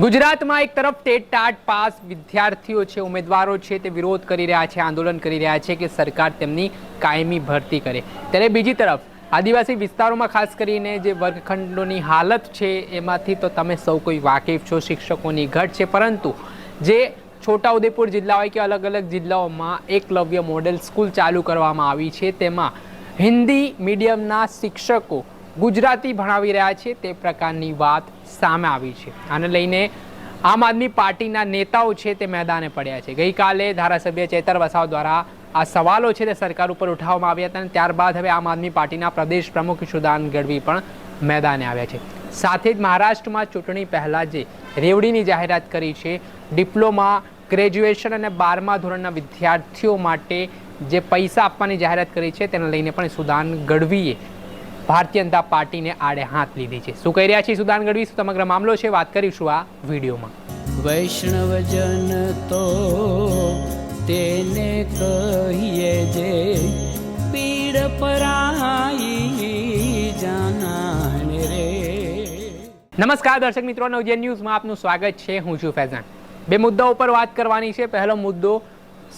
ગુજરાતમાં એક તરફ ટેટ ટાટ પાસ વિદ્યાર્થીઓ છે, ઉમેદવારો છે, તે વિરોધ કરી રહ્યા છે, આંદોલન કરી રહ્યા છે કે સરકાર તેમની કાયમી ભરતી કરે. ત્યારે બીજી તરફ, આદિવાસી વિસ્તારોમાં ખાસ કરીને જે વર્ગખંડોની હાલત છે, એમાંથી તો તમે સૌ કોઈ વાકેફ છો, શિક્ષકોની ઘટ છે, પરંતુ જે છોટાઉદેપુર જિલ્લા હોય કે અલગ અલગ જિલ્લાઓમાં એકલવ્ય મોડેલ સ્કૂલ ચાલુ કરવામાં આવી છે, તેમાં હિન્દી મીડિયમના શિક્ષકો ગુજરાતી ભણાવી રહ્યા છે, તે પ્રકારની વાત સામે આવી છે. આને લઈને આમ આદમી પાર્ટીના નેતાઓ છે તે મેદાને પડ્યા છે. ગઈકાલે ધારાસભ્ય ચેતર વસાવ દ્વારા આ સવાલો છે તે સરકાર ઉપર ઉઠાવવામાં આવ્યા હતા અને ત્યારબાદ હવે આમ આદમી પાર્ટીના પ્રદેશ પ્રમુખ સુદાન ગઢવી પણ મેદાને આવ્યા છે. સાથે જ મહારાષ્ટ્રમાં ચૂંટણી પહેલાં જે રેવડીની જાહેરાત કરી છે, ડિપ્લોમા, ગ્રેજ્યુએશન અને બારમા ધોરણના વિદ્યાર્થીઓ માટે જે પૈસા આપવાની જાહેરાત કરી છે, તેને લઈને પણ સુદાન ગઢવીએ ભારતીય જનતા પાર્ટીને આડે હાથ લીધી છે. શું કહી રહ્યા છે સુદાન ગઢવી? શું સમગ્ર મામલો છે? વાત કરીશું આ વિડીયોમાં. વૈષ્ણવજન તો તેને કહીએ જે પીડ પરાઈ જાનાને રે. નમસ્કાર દર્શક મિત્રો નવજન ન્યૂઝમાં આપનું સ્વાગત છે. હું છું ફેઝાન. બે મુદ્દાઓ પર વાત કરવાની છે. પહેલો મુદ્દો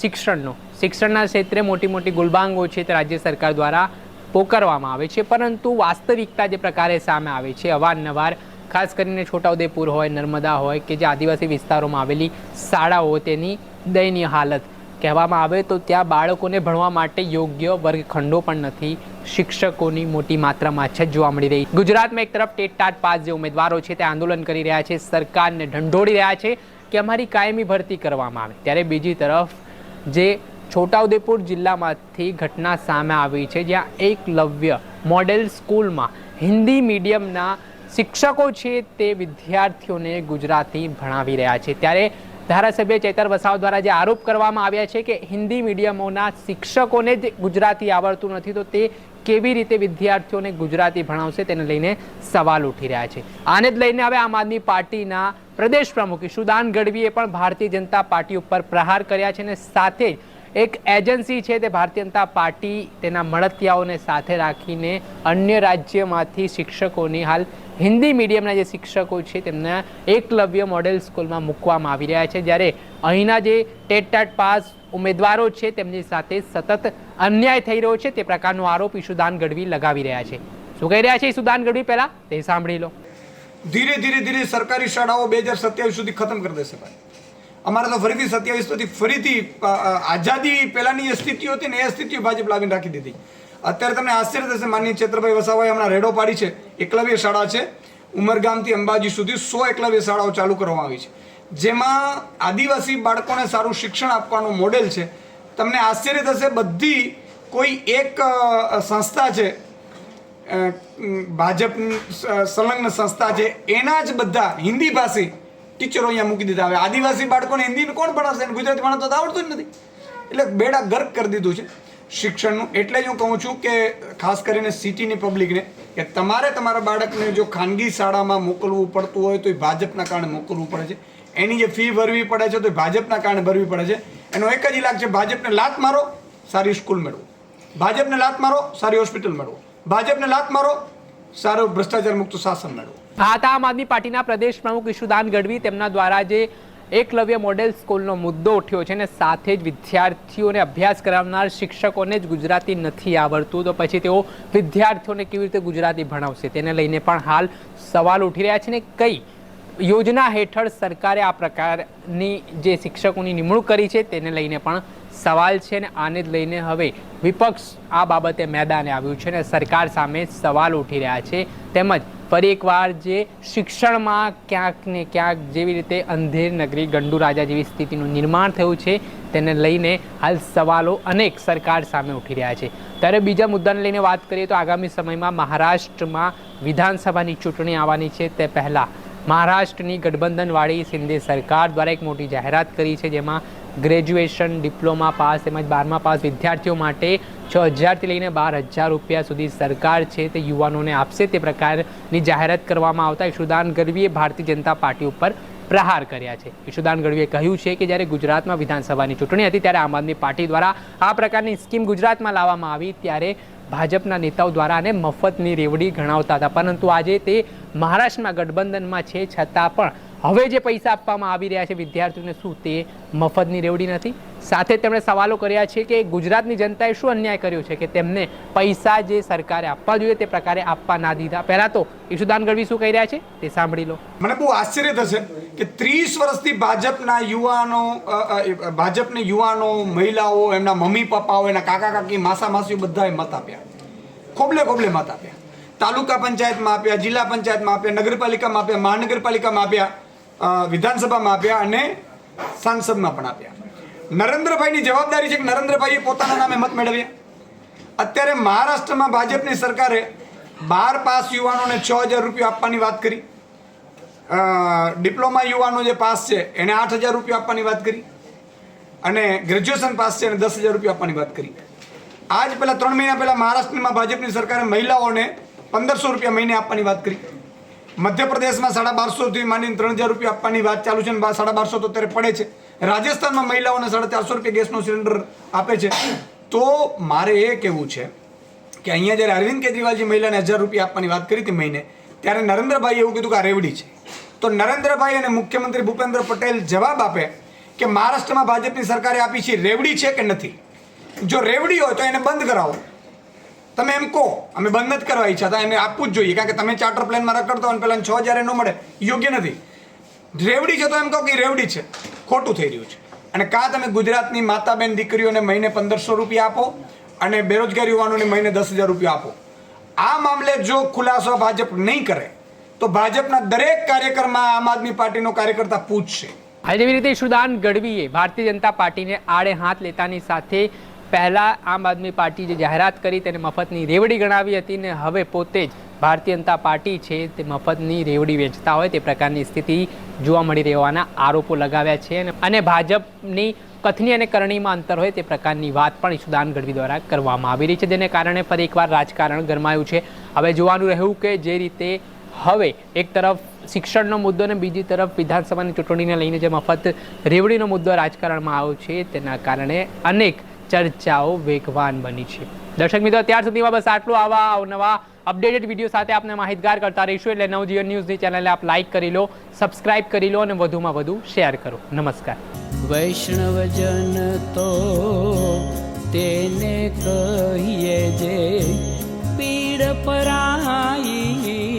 શિક્ષણનો. શિક્ષણના ક્ષેત્રે મોટી મોટી ગુલબાંગો છે તે રાજ્ય સરકાર દ્વારા પોકારવામાં આવે છે. પરંતુ વાસ્તવિકતા જે પ્રકારે સામે આવે છે, અવારનવાર, ખાસ કરીને છોટાઉદેપુર હોય, નર્મદા હોય કે જે આદિવાસી વિસ્તારોમાં આવેલી શાળાઓ તેની દયનીય હાલત કહેવામાં આવે તો ત્યાં બાળકોને ભણવા માટે યોગ્ય વર્ગખંડો પણ નથી. શિક્ષકોની મોટી માત્રામાં અછત જોવા મળી રહી. ગુજરાતમાં એક તરફ ટેટ ટાટ પાસ જે ઉમેદવારો છે તે આંદોલન કરી રહ્યા છે. સરકારને ઢંઢોળી રહ્યા છે કે અમારી કાયમી ભરતી કરવામાં આવે. ત્યારે બીજી તરફ જે છોટાઉદેપુર જિલ્લામાંથી ઘટના સામે આવી છે, જ્યાં એકલવ્ય મોડેલ સ્કૂલમાં હિન્દી મીડિયમના શિક્ષકો છે તે વિદ્યાર્થીઓને ગુજરાતી ભણાવી રહ્યા છે. ત્યારે ધારાસભ્ય ચેતર વસાવ દ્વારા જે આરોપ કરવામાં આવ્યા છે કે હિન્દી મીડિયમોના શિક્ષકોને જ ગુજરાતી આવડતું નથી, તો તે કેવી રીતે વિદ્યાર્થીઓને ગુજરાતી ભણાવશે તેને લઈને સવાલ ઉઠી રહ્યા છે. આને જ લઈને હવે આમ આદમી પાર્ટીના પ્રદેશ પ્રમુખ ઈશુદાન ગઢવીએ પણ ભારતીય જનતા પાર્ટી ઉપર પ્રહાર કર્યા છે અને સાથે જ એક એજન્સી છે તે ભારતીય જનતા પાર્ટી તેના મળતિયાઓને સાથે રાખીને અન્ય રાજ્યમાંથી શિક્ષકોની હાલ હિન્દી મીડિયમના જે શિક્ષકો છે તેમના એકલવ્ય મોડેલ સ્કૂલમાં મૂકવામાં આવી રહ્યા છે. જ્યારે અહીંના જે ટેટ ટાટ પાસ ઉમેદવારો છે તેમની સાથે સતત અન્યાય થઈ રહ્યો છે. તે પ્રકારનો આરોપ ઈશુદાન ગઢવી લગાવી રહ્યા છે. શું કહી રહ્યા છે ઈશુદાન ગઢવી પહેલા? તે સાંભળી લો. ધીરે ધીરે ધીરે સરકારી શાળાઓ બે હજાર સત્યાવીસ સુધી ખતમ કરી દેશે ભાઈ. અમારે તો ફરીથી સત્યાવીસ પછી ફરીથી આઝાદી પહેલાંની જે સ્થિતિ હતી ને એ સ્થિતિ ભાજપ લાવીને રાખી દીધી. અત્યારે તમને આશ્ચર્ય થશે, માનનીય ચેત્રભાઈ વસાવાએ હમણાં રેડો પાડી છે. એકલવ્ય શાળા છે. ઉમરગામથી અંબાજી સુધી સો એકલવ્ય શાળાઓ ચાલુ કરવામાં આવી છે. જેમાં આદિવાસી બાળકોને સારું શિક્ષણ આપવાનું મોડેલ છે. તમને આશ્ચર્ય થશે, બધી કોઈ એક સંસ્થા છે ભાજપ સંલગ્ન સંસ્થા છે, એના જ બધા હિન્દી ભાષી ટીચરો અહીંયા મૂકી દીધા હવે આદિવાસી બાળકોને હિન્દીને કોણ ભણાવશે અને ગુજરાતી ભણાવતા તો આવડતું જ નથી. એટલે બેડા ગર્ક કરી દીધું છે શિક્ષણનું. એટલે જ હું કહું છું કે ખાસ કરીને સિટીની પબ્લિકને કે તમારે તમારા બાળકને જો ખાનગી શાળામાં મોકલવું પડતું હોય તો એ ભાજપના કારણે મોકલવું પડે છે. એની જે ફી ભરવી પડે છે તો એ ભાજપના કારણે ભરવી પડે છે. એનો એક જ ઇલાક છે ભાજપને લાત મારો, સારી સ્કૂલ મેળવો. ભાજપને લાત મારો, સારી હોસ્પિટલ મેળવો. ભાજપને લાત મારો, સારું ભ્રષ્ટાચાર મુક્ત શાસન મેળવો. આ હતા આમ આદમી પાર્ટીના પ્રદેશ પ્રમુખ ઈશુદાન ગઢવી તેમના દ્વારા જે એકલવ્ય મોડેલ સ્કૂલનો મુદ્દો ઉઠ્યો છે અને સાથે જ વિદ્યાર્થીઓને અભ્યાસ કરાવનાર શિક્ષકોને જ ગુજરાતી નથી આવડતું, તો પછી તેઓ વિદ્યાર્થીઓને કેવી રીતે ગુજરાતી ભણાવશે? તેને લઈને પણ હાલ સવાલ ઉઠી રહ્યા છે ને કઈ યોજના હેઠળ સરકારે આ પ્રકારની જે શિક્ષકોની નિમણૂક કરી છે, તેને લઈને પણ સવાલ છે ને આને જ લઈને હવે વિપક્ષ આ બાબતે મેદાને આવ્યું છે અને સરકાર સામે સવાલ ઉઠી રહ્યા છે. તેમજ ફરી એકવાર જે શિક્ષણમાં ક્યાંક ને ક્યાંક જેવી રીતે અંધેર નગરી, ગંડુ રાજા જેવી સ્થિતિનું નિર્માણ થયું છે, તેને લઈને હાલ સવાલો અનેક સરકાર સામે ઉઠી રહ્યા છે. ત્યારે બીજા મુદ્દાને લઈને વાત કરીએ તો આગામી સમયમાં મહારાષ્ટ્રમાં વિધાનસભાની ચૂંટણી આવવાની છે. તે પહેલાં મહારાષ્ટ્રની ગઠબંધનવાળી શિંદે સરકાર દ્વારા એક મોટી જાહેરાત કરી છે, જેમાં ગ્રેજ્યુએશન, ડિપ્લોમા પાસ તેમજ બારમા પાસ વિદ્યાર્થીઓ માટે છ હજારથી લઈને બાર હજાર રૂપિયા સુધી સરકાર છે તે યુવાનોને આપશે. તે પ્રકારની જાહેરાત કરવામાં આવતા ઈશુદાન ગઢવીએ ભારતીય જનતા પાર્ટી ઉપર પ્રહાર કર્યા છે. ઈશુદાન ગઢવીએ કહ્યું છે કે જ્યારે ગુજરાતમાં વિધાનસભાની ચૂંટણી હતી ત્યારે આમ આદમી પાર્ટી દ્વારા આ પ્રકારની સ્કીમ ગુજરાતમાં લાવવામાં આવી ત્યારે ભાજપના નેતાઓ દ્વારા આને મફતની રેવડી ગણાવતા હતા. પરંતુ આજે તે મહારાષ્ટ્રમાં ગઠબંધનમાં છે, છતાં પણ હવે જે પૈસા આપવામાં આવી રહ્યા છે વિદ્યાર્થીઓને શું તે મફતની રેવડી નથી? સાથે તેમણે સવાલો કર્યા છે કે ગુજરાતની જનતાએ શું અન્યાય કર્યો છે કે તેમને પૈસા જે સરકારે આપવા જોઈએ તે પ્રકારે આપવા ના દીધા? પહેલાં તો ઈશુદાન ગઢવી શું કહી રહ્યા છે? તે સાંભળી લો. મને બહુ આશ્ચર્ય થશે કે ત્રીસ વર્ષથી ભાજપના યુવાનો ભાજપના યુવાનો, મહિલાઓ, એમના મમ્મી પપ્પાઓ, એના કાકા કાકી, માસા માસીઓ બધાએ મત આપ્યા. ખોબલે ખોબલે મત આપ્યા. તાલુકા પંચાયતમાં આપ્યા, જિલ્લા પંચાયતમાં આપ્યા, નગરપાલિકામાં આપ્યા, મહાનગરપાલિકામાં આપ્યા. વિધાનસભામાં આપ્યા અને સાંસદમાં પણ આપ્યા. નરેન્દ્રભાઈની જવાબદારી છે કે નરેન્દ્રભાઈએ પોતાના નામે મત મેળવ્યા? અત્યારે મહારાષ્ટ્રમાં ભાજપની સરકારે બાર પાસ યુવાનોને છ હજાર રૂપિયા આપવાની વાત કરી. ડિપ્લોમા યુવાનો જે પાસ છે, એને આઠ હજાર રૂપિયા આપવાની વાત કરી. અને ગ્રેજ્યુએશન પાસ છે, એને દસ હજાર રૂપિયા આપવાની વાત કરી. આજ પહેલાં ત્રણ મહિના પહેલાં મહારાષ્ટ્રમાં ભાજપની સરકારે મહિલાઓને પંદરસો રૂપિયા મહિને આપવાની વાત કરી. મધ્યપ્રદેશમાં સાડા બારસોથી માંડીને ત્રણ હજાર રૂપિયા આપવાની વાત ચાલુ છે અને સાડા બારસો તો અત્યારે પડે છે. રાજસ્થાનમાં મહિલાઓને સાડા ચારસો રૂપિયા ગેસનો સિલિન્ડર આપે છે. તો મારે એ કહેવું છે કે અહીંયા જ્યારે અરવિંદ કેજરીવાલજી મહિલાને હજાર રૂપિયા આપવાની વાત કરી હતી મહિને, ત્યારે નરેન્દ્રભાઈએ એવું કીધું કે આ રેવડી છે. તો નરેન્દ્રભાઈ અને મુખ્યમંત્રી ભૂપેન્દ્ર પટેલ જવાબ આપે કે મહારાષ્ટ્રમાં ભાજપની સરકારે આપી છે રેવડી છે કે નથી? જો રેવડી હોય તો એને બંધ કરાવો. તમે એમ કહો, અમે બંધ નથી કરવા ઈચ્છા હતા એને આપવું જ જોઈએ, કારણ કે તમે ચાર્ટર પ્લેનમાં રખડતો અને પેલા છ હજાર ન મળે, યોગ્ય નથી. રેવડી છે તો એમ કહો કે રેવડી છે, ખોટું થઈ રહ્યું છે. અને કાં તમે ગુજરાતની માતા બેન દીકરીઓને મહિને પંદરસો રૂપિયા આપો, અને બેરોજગાર યુવાનોને મહિને દસ હજાર રૂપિયા આપો. આ મામલે જો ખુલાસો ભાજપ નહીં કરે, તો ભાજપના દરેક કાર્યકરમાં આમ આદમી પાર્ટીનો કાર્યકર્તા પૂછશે. આજે એવી રીતે ઈશુદાન ગઢવીએ ભારતીય જનતા પાર્ટીને આડે હાથ લેતાની સાથે પહેલા આમ આદમી પાર્ટી જે જાહેરાત કરી તેને મફતની રેવડી ગણાવી હતી ને હવે પોતે જ ભારતીય જનતા પાર્ટી છે તે મફતની રેવડી વેચતા હોય તે પ્રકારની સ્થિતિ જોવા મળી રહેવાના આરોપો લગાવ્યા છે અને- ભાજપની કથની અને કરણીમાં અંતર હોય તે પ્રકારની વાત પણ ઈશુદાન ગઢવી દ્વારા કરવામાં આવી રહી છે, જેને કારણે ફરી એકવાર રાજકારણ ગરમાયું છે. હવે જોવાનું રહ્યું કે જે રીતે હવે એક તરફ શિક્ષણનો મુદ્દો અને બીજી તરફ વિધાનસભાની ચૂંટણીને લઈને જે મફત રેવડીનો મુદ્દો રાજકારણમાં આવ્યો છે, તેના કારણે અનેક ચર્ચાઓ વેગવાન બની છે. દર્શક મિત્રો ત્યાર સુધીમાં બસ આટલું. આવા અવનવા અપડેટેડ વીડિયો સાથે આપને માહિતગાર કરતા રહીશું. એટલે નવજીવન ન્યૂઝની ચેનલને આપ લાઇક કરી લો, સબસ્ક્રાઇબ કરી લો અને વધુમાં વધુ શેર કરો. નમસ્કાર. વૈષ્ણવજન તો તેને કહીએ જે પીડ પરાઈ